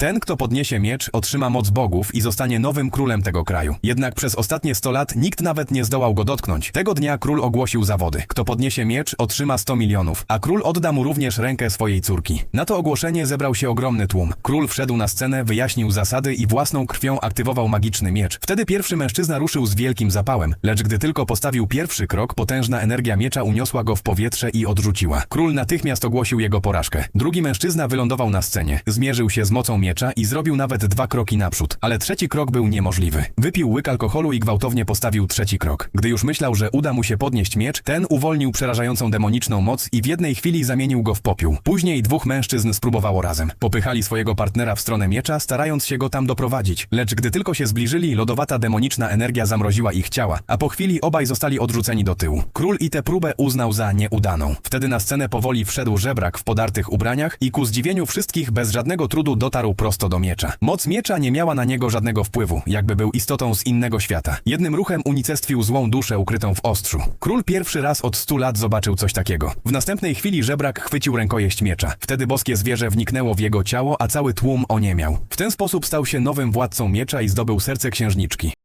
Ten, kto podniesie miecz, otrzyma moc bogów i zostanie nowym królem tego kraju. Jednak przez ostatnie 100 lat nikt nawet nie zdołał go dotknąć. Tego dnia król ogłosił zawody. Kto podniesie miecz, otrzyma 100 milionów, a król odda mu również rękę swojej córki. Na to ogłoszenie zebrał się ogromny tłum. Król wszedł na scenę, wyjaśnił zasady i własną krwią aktywował magiczny miecz. Wtedy pierwszy mężczyzna ruszył z wielkim zapałem, lecz gdy tylko postawił pierwszy krok, potężna energia miecza uniosła go w powietrze i odrzuciła. Król natychmiast ogłosił jego porażkę. Drugi mężczyzna wylądował na scenie, zmierzył się z mocą miecza i zrobił nawet dwa kroki naprzód, ale trzeci krok był niemożliwy. Wypił łyk alkoholu i gwałtownie postawił trzeci krok. Gdy już myślał, że uda mu się podnieść miecz, ten uwolnił przerażającą demoniczną moc i w jednej chwili zamienił go w popiół. Później dwóch mężczyzn spróbowało razem. Popychali swojego partnera w stronę miecza, starając się go tam doprowadzić. Lecz gdy tylko się zbliżyli, lodowata demoniczna energia zamroziła ich ciała, a po chwili obaj zostali odrzuceni do tyłu. Król i tę próbę uznał za nieudaną. Wtedy na scenę powoli wszedł żebrak w podartych ubraniach i ku zdziwieniu wszystkich bez żadnego trudu dotarł prosto do miecza. Moc miecza nie miała na niego żadnego wpływu, jakby był istotą z innego świata. Jednym ruchem unicestwił złą duszę ukrytą w ostrzu. Król pierwszy raz od stu lat zobaczył coś takiego. W następnej chwili żebrak chwycił rękojeść miecza. Wtedy boskie zwierzę wniknęło w jego ciało, a cały tłum oniemiał. W ten sposób stał się nowym władcą miecza i zdobył serce księżniczki.